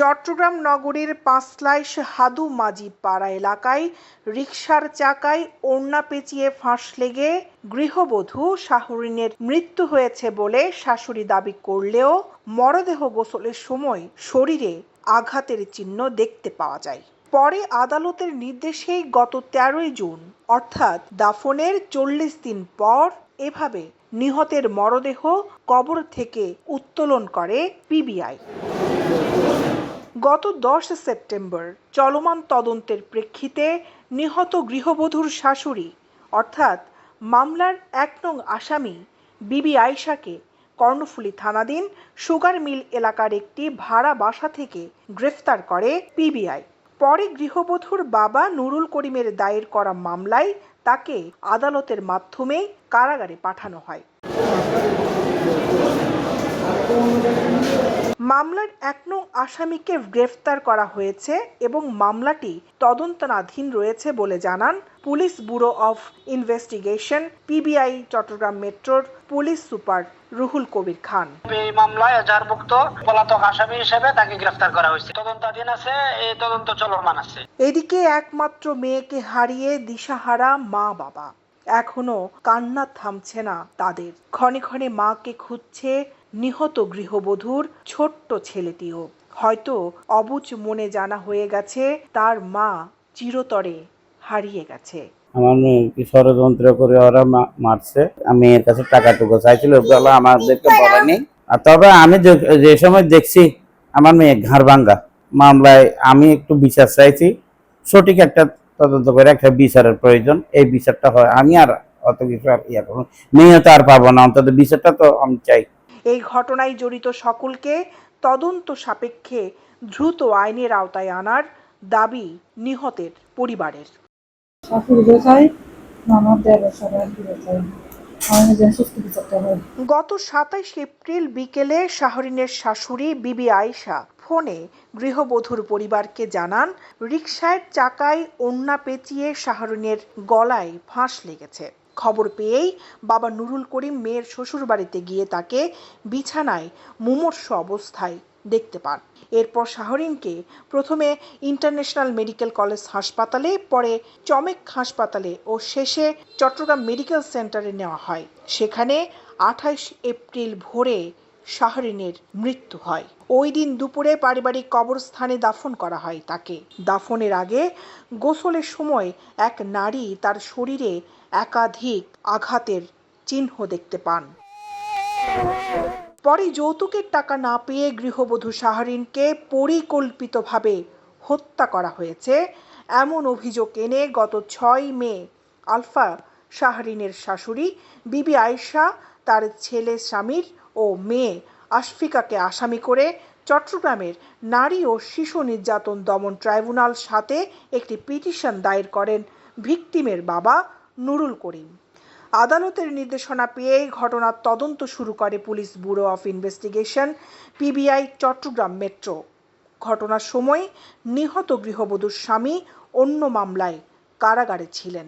চট্টগ্রাম নগরীর পাঁচলাইশ হাদু মাজি পাড়া এলাকায় রিকশার চাকায় ওড়না পেঁচিয়ে ফাঁস লেগে গৃহবধূ শাহরিনের মৃত্যু হয়েছে বলে শাশুড়ি দাবি করলেও মরদেহ গোসলের সময় শরীরে আঘাতের চিহ্ন দেখতে পাওয়া যায়। পরে আদালতের নির্দেশেই গত তেরোই জুন, অর্থাৎ দাফনের চল্লিশ দিন পর এভাবে নিহতের মরদেহ কবর থেকে উত্তোলন করে পিবিআই। গত দশ সেপ্টেম্বর চলমান তদন্তের প্রেক্ষিতে নিহত গৃহবধূর শাশুড়ি, অর্থাৎ মামলার এক নং আসামি বিবি আয়শাকে কর্ণফুলী থানাধীন সুগার মিল এলাকার একটি ভাড়া বাসা থেকে গ্রেফতার করে পিবিআই। পরে গৃহবধূর বাবা নুরুল করিমের দায়ের করা মামলায় তাকে আদালতের মাধ্যমে কারাগারে পাঠানো হয়। মামলার এক নং আসামিকে গ্রেফতার করা হয়েছে এবং মামলাটি তদন্তনাধীন রয়েছে বলে জানান police bureau of investigation PBI Chattogram মেট্রোর পুলিশ সুপার রুহুল কবির খান। এই মামলায় এজাহারভুক্ত পলাতক আসামি হিসেবে তাকে গ্রেফতার করা হয়েছে। তদন্তাধীন আছে এই তদন্ত চলমান আছে। এদিকে একমাত্র মেয়েকে হারিয়ে দিশাহারা মা বাবা এখনও কান্না থামছে না তাদের। ক্ষণে ক্ষণে মাকে খুঁজছে নিহত গৃহবধূর ছোট্ট ছেলেটিও। হয়তো অবুজ মনে জানা হয়ে গেছে, তার মা চিরতরে হারিয়ে গেছে। আমার মেয়েকে ষড়যন্ত্র করে ওরা মারছে? আমি মেয়ের কাছে টাকা টুকু চাইছিল ওগুলো আমাদেরকে বলেনি আর তবে আমি যে- যে সময় দেখছি, আমার মেয়ে ঘাড় ভাঙ্গা। মামলায় আমি একটু বিচার চাইছি। সঠিক একটা তদন্ত করে একটা বিচারের প্রয়োজন। এই বিচারটা হয়, আমি আর অত কিছু আর ইয়া করব মেয়ে তো আর পাবো না, অন্তত বিচারটা তো আমি চাই। এই ঘটনায় জড়িত সকলকে তদন্ত সাপেক্ষে দ্রুত আইনের আওতায় আনার দাবি নিহতের পরিবারের। গত সাতাইশ এপ্রিল বিকেলে শাহরিনের শাশুড়ি বিবি আয়শা ফোনে গৃহবধূর পরিবারকে জানান রিকশায় চাকায় ওন্না পেঁচিয়ে শাহরিনের গলায় ফাঁস লেগেছে। খবর পেয়েই বাবা নুরুল করিম মেয়ের শ্বশুর বাড়িতে গিয়ে তাকে বিছানায় মুমূর্ষ অবস্থায় দেখতে পান। এরপর শাহরিনকে প্রথমে ইন্টারন্যাশনাল মেডিকেল কলেজ হাসপাতালে, পরে চমেক হাসপাতালে ও শেষে চট্টগ্রাম মেডিকেল সেন্টারে নেওয়া হয়। সেখানে আঠাইশ এপ্রিল ভোরে শাহরিনের মৃত্যু হয়। ওই দিন দুপুরে পারিবারিক কবরস্থানে দাফন করা হয় তাকে। দাফনের আগে গোসলের সময় এক নারী তার শরীরে একাধিক আঘাতের চিহ্ন দেখতে পান। পরে যৌতুকের টাকা না পেয়ে গৃহবধূ শাহরিনকে পরিকল্পিতভাবে হত্যা করা হয়েছে। এমন অভিযোগ এনে গত ছয় মে আলফা শাহরিনের শাশুড়ি বিবি আয়শা, তার ছেলে স্বামীর ও মেয়ে আশফিকাকে আসামি করে চট্টগ্রামের নারী ও শিশু নির্যাতন দমন ট্রাইব্যুনাল সাথে একটি পিটিশন দায়ের করেন ভিকটিমের বাবা নুরুল করিম। আদালতের নির্দেশনা পেয়েই ঘটনার তদন্ত শুরু করে police bureau of investigation, PBI, Chattogram metro. ঘটনার সময় নিহত গৃহবধূর স্বামী অন্য মামলায় কারাগারে ছিলেন।